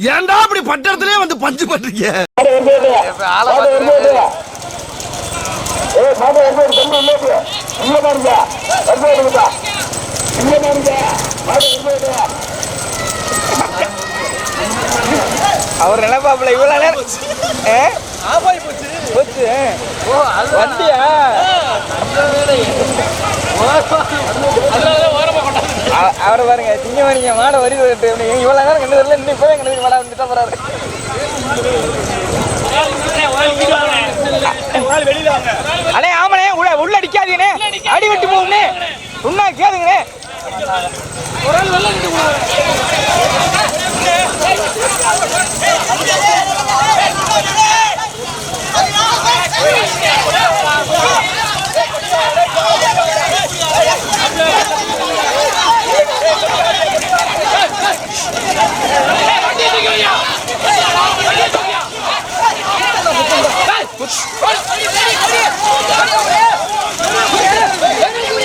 ஏன்டா அப்படி பட்டத்திலே வந்து பஞ்சு பண்றீங்க? அவர் நினைப்பாப்புல இவ்வளவு நேரம்? போச்சு. வண்டியா? அவரை பாருங்க திங்கமணிங்க மாட வரி விட்டு இவ்வளவு நேரம் கண்டு வரல இன்னும் இப்பதான் கண்டு மாட வந்துட்டா போறாரு. அண்ணே ஆமாண்ணே உள்ள உள்ள அடிக்காதீங்கண்ணே. அடி வெட்டி போகும்ண்ணே. உண்ணா கேளுங்கண்ணே. போச்சு.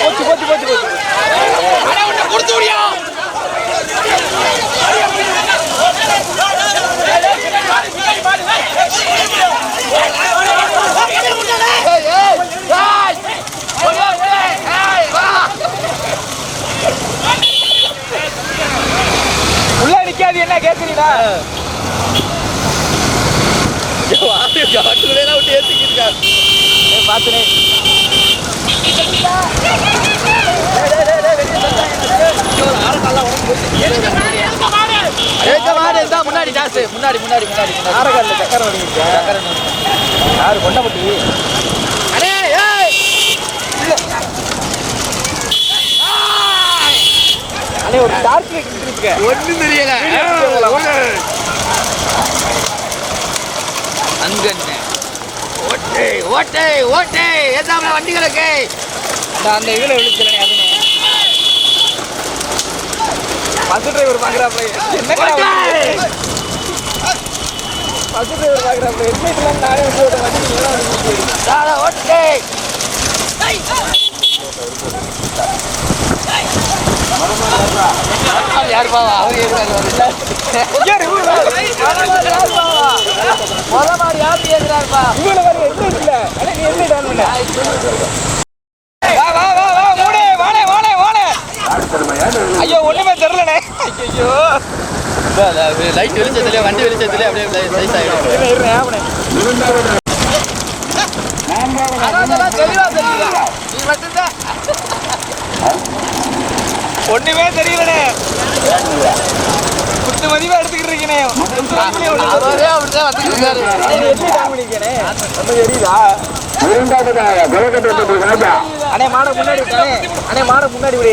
போச்சு போச்சு போச்சு உள்ள நிக்காது என்ன கேக்குறீங்களா பாத்துனே முன்னாடி ஜாஸ்தி முன்னாடி முன்னாடி முன்னாடி ஆரகாலில் சக்கரை வடிங்க யாரு கொண்டபட்டி அடே ஏய் அண்ணே ஒரு டார்க் இருக்கு ஒண்ணும் தெரியல அங்கண்ணே ஓட்டே ஓட்டே ஓட்டே. ஏதாமல வண்டிகளுக்கு. அந்த இதுல விழுச்சுலனே அதுனே பஸ் டிரைவர் பாக்குறாப்ல என்ன பஸ் டிரைவர் பாக்குறாப்ல என்ன இதெல்லாம் நானே வந்து வண்டி ஓட்டே! யார் பாவா அவர் கேட்கிறாரு நீ டான் பண்ண வா வா வா வா மூடே வாடே வாடே வாடே ஐயோ ஒண்ணுமே தெரியலனே ஐயோ லைட் வெளிச்சத்துல வண்டி வெளிச்சத்துல அப்படியே சைஸ் ஆயிடும் தெளிவா தெரியல நீ மட்டும்தான். ஒண்ணுமே தெரியலனே குத்து மதிப்பா எடுத்துக்கிட்டு இருக்கீனே அண்ணே மாட முன்னாடி அண்ணே மாட முன்னாடி விடு.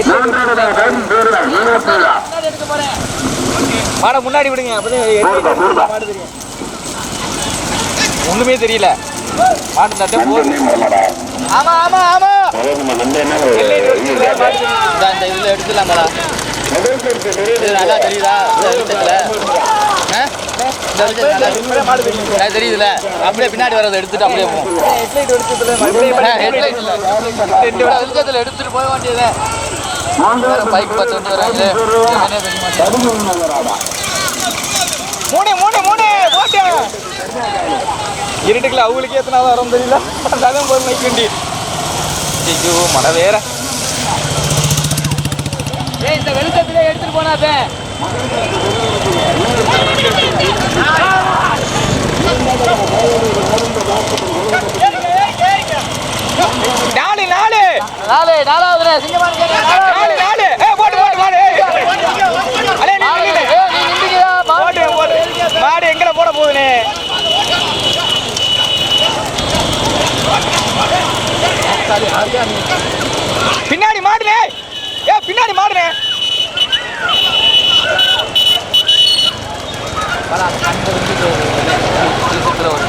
மாட முன்னாடி விடுங்க அப்பதான் மாடு தெரியும். ஒண்ணுமே தெரியல. மாடு தட்டை போகுது ஆமா ஆமா ஆமா. இந்த இந்த இதுல எடுத்துலாங்களா இது நல்லா தெரியுதா? இந்த வெளிச்சத்துல தெரியுதுல. அப்படியே பின்னாடி வரதை எடுத்துட்டு அப்படியே போவோம் ஹெட்லைட் வெளிச்சத்துல எடுத்துட்டு போக வேண்டியது. பைக் பார்த்து வந்து மாட்டேங்குது மூணு மூணு மூணு. போட்டு. இருட்டுக்குள்ள அவங்களுக்கு எத்தனை வரும் தெரியல? அதான் போய் மைக்கண்டி ஐயோ மழை வேற. இந்த வெளிச்சத்திலே எடுத்துட்டு போனாதே நாலு நாலு. நாலு நாலாவது. சிங்கமான நாலு நாலு ஏ போட்டு போட்டு மாடு அடே நீ நில்லு. போட்டு போட்டு மாடு எங்கல போட போகுதுனே பின்னாடி மாடுனே ஏ பின்னாடி மாடுனே அந்த வந்து சீசத்தில் ஒரு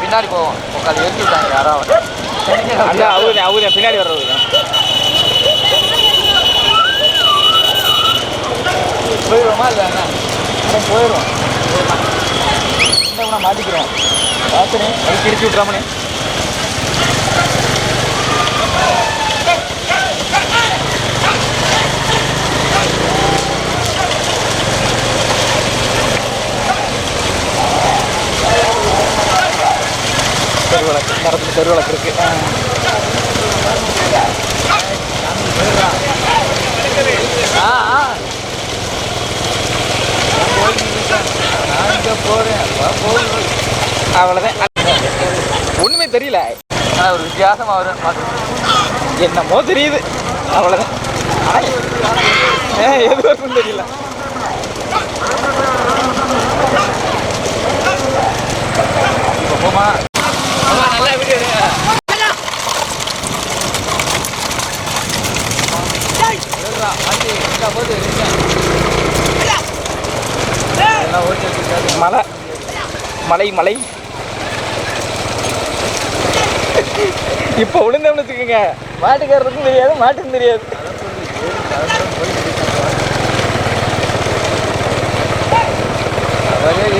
பின்னாடி போவோம் உட்காந்து எடுத்து விட்டாங்க யாராவது அவரு அவரு பின்னாடி வர்றது போயிடுவோமா இல்லை என்ன போயிடுவோம் மாட்டிக்கிறோம் பார்த்துனே அது கிடிச்சு விட்றாமனே தெருவிளக்கு மரத்தில் இருக்கு ஆ ஆ. நான் இங்கே ஒண்ணுமே தெரியல. ஆனால் ஒரு வித்தியாசமாக வரும் என்னமோ தெரியுது. அவ்வளவுதான். எது வரும்னு தெரியல. போமா நல்லா வீடியோ எடுங்க எடுறா, வண்டி இந்தா போது எடுங்க. எல்லாம் ஓட்டி வச்சிருக்காரு. மலை மலை மலை. இப்போ விழுந்தோம்னு வச்சுக்கோங்க. மாட்டுக்காரருக்கும் தெரியாது மாட்டுக்கும் தெரியாது.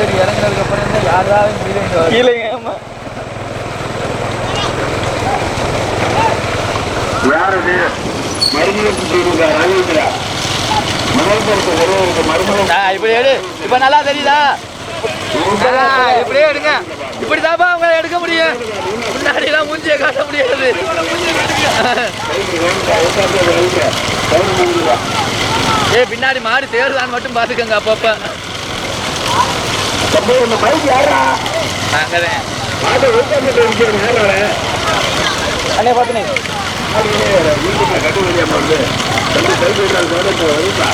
ஏறி இறங்குனதுக்கு அப்புறம் தான் யாராவது கீழே இங்க வருது. கீழே ஆமா யாரது மருமகன் இப்ப நல்லா தெரியுதா? இப்படியே எடுங்க. இப்படி தாப்பா அவங்க எடுக்க முடியும். முன்னாடி எல்லாம் மூஞ்சியை காட்ட முடியாது. ஏ பின்னாடி மாடு தேர்தான் மட்டும் பாத்துக்கோங்க அப்பப்ப. அண்ணே பைக் யாரா அங்கதான் மாட்டை உட்கார்ந்துட்டு இருக்கிற நேரம் அண்ணே பார்த்துனே வீட்டுல கட்டு வழியாம வந்து ரெண்டு சைக்கிள் சோதனை வருதா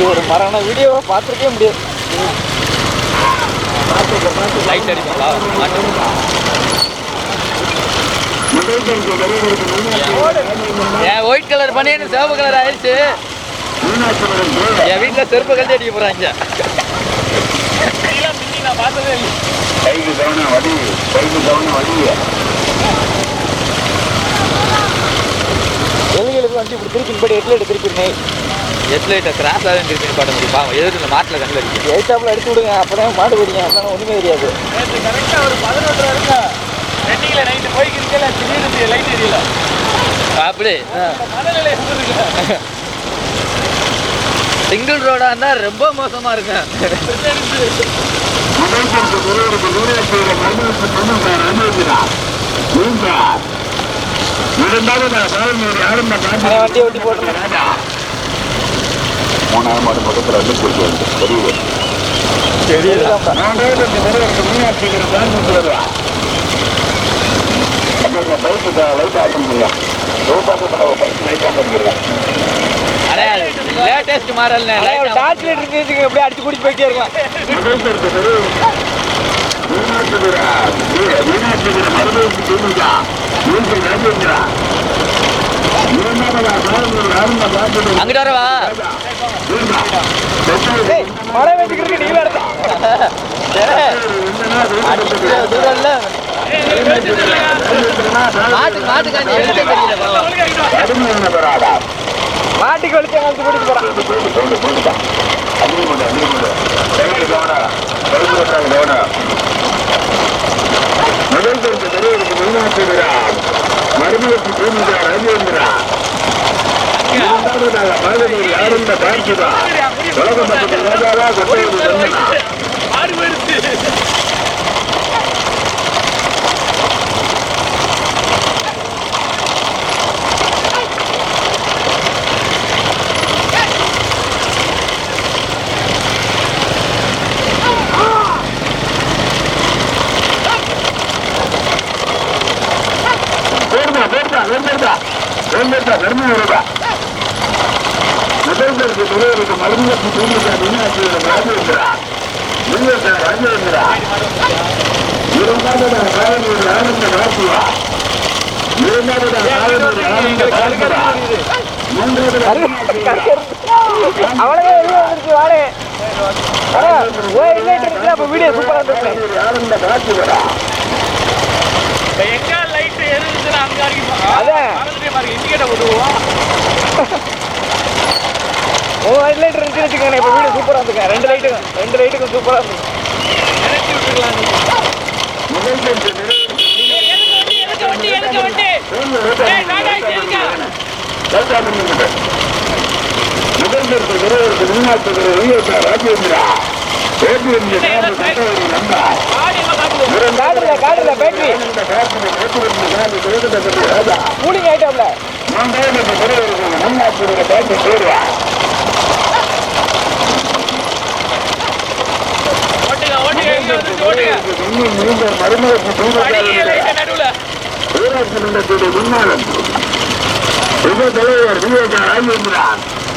இப்படி ஒரு மரண வீடியோவை பார்த்துருக்கவே முடியாது. லைட் அடிப்பாங்களா என் ஒயிட் கலர் பண்ணி எனக்கு சிவப்பு கலர் ஆயிடுச்சு? என் வீட்டுல செருப்பு கழட்டி அடிக்க போறாங்க கைக்கு கவனம் வடி கைக்கு கவனம் வடி எல்களுக்கு வந்து இப்படி திருப்பி இப்படி எட்ல எடுத்து எட் லைட்டை கிராஸ் ஆகும் திருப்பி பாட்ட முடியும். பாவம் எதுக்கு இந்த மாட்டில் கண்ணில் இருக்கு எயிட்டாப்பில் எடுத்து விடுங்க. அப்பதான் மாடு பிடிங்க அப்பதான் ஒன்றுமே தெரியாது. அப்படி? சிங்கிள் ரோடா இருந்தா ரொம்ப மோசமா இருக்கும் முதல் பொறுத்த ஒருவருக்கு மீனாட்சிபுரம் மருமகன் சொன்னாங்க ராஜேந்திரா மூன்றார் இரண்டாவது சாதனை யாரும் அண்ணே வண்டியை ஓட்டி போட்டுருங்க. மூணாவது மாடு பக்கத்தில் வந்து ஒருவருக்கு மீனாட்சிபுரம் ராஜேந்திரா அந்த பைக்கு லைட் ஆட்ட முடியும் லேட்டஸ்ட் மாடல் டார்ச் லைட் இருக்கு அப்படியே அடிச்சு குடிச்சு போயிட்டே இருக்கலாம். முதல் பொறுத்த மீனாட்சிபுரம் மீனாட்சிபுரம் மருமகன் சொல்லுங்க மூன்று ராஜேந்திரா இரண்டாவது சாதனை யாரும் பார்த்து அங்கிட்ட வரவா? மழை வெஞ்சிக்கிறதுக்கு நீங்களா எடுத்தா தூரம் இல்ல. மாட்டுக்கு வெளிச்சம் வந்து கூட்டிட்டு போறான். முதல் பொறுத்த தெருவுக்கு மருமகத்து பூமிகா ராஜேந்திரா பாதவர் யாருந்த ராஜாவா கொட்டையது சொன்னா வேண்டாம் வேண்டாம் வேண்டாம் வேண்டாம் வருதா முதல்வருக்கு துறையருக்கு மருமகத்து பூமிகா மீனாட்சியோட ராஜேந்திரா ராஜேந்திரா இரண்டாவது ஆனந்த இரண்டாவது ஆனந்த மூன்றாவது வாடே வீடியோ சூப்பரா ஆனந்த ராசியா எங்க லைட் எரிஞ்சுன்னா அங்க அதான். பாருங்க இண்டிகேட்டர் ஓ ரெண்டு லைட் இருந்துச்சு வச்சுக்கோங்க இப்ப வீடியோ சூப்பரா இருந்துங்க ரெண்டு லைட்டுக்கும் ரெண்டு லைட்டுக்கும் சூப்பரா இருக்கு இறக்கி விட்டுருக்கலாம் முதல் ராஜேந்திரா பேட்டியின் காட்டுல காட்டுல பேட்டரி கூலிங் ஐட்டம்ல. தலைவர்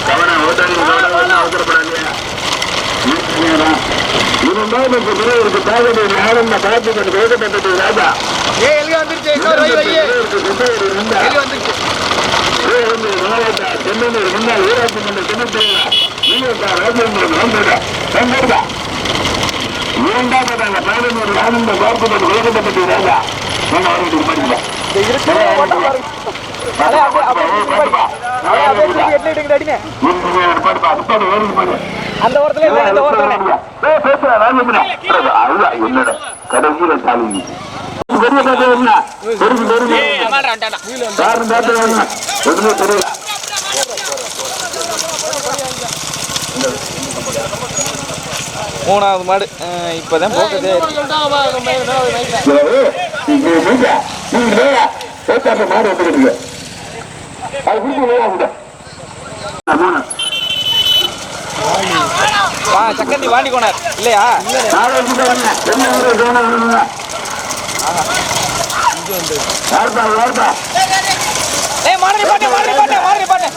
கவனம் ஓட்டாளி கவனம் எல்கி வந்துருச்சு இன்னொரு வை வையே எல்கி வந்துருச்சு சென்னூர் முன்னாள் ஊராட்சி மன்ற துணைத் இரண்டாவதாக பதினோரு ஆனந்த காத்துக்கள் துவக்கப்பட்டது ராஜா நான் அவர்களுக்கு படிக்கிறேன் லைட்டுக்கு அடிங்க. அந்த ஓரத்துல இல்ல இந்த ஓரத்துல ஏய் அம்மாடா வந்துட்டாடா மூணாவது மாடு இப்பதான் போக்குது வா சக்கந்தி வாண்டி கோனார் இல்லையா மாடு பாட்டு மாடு பாட்டு மாடு பாட்டு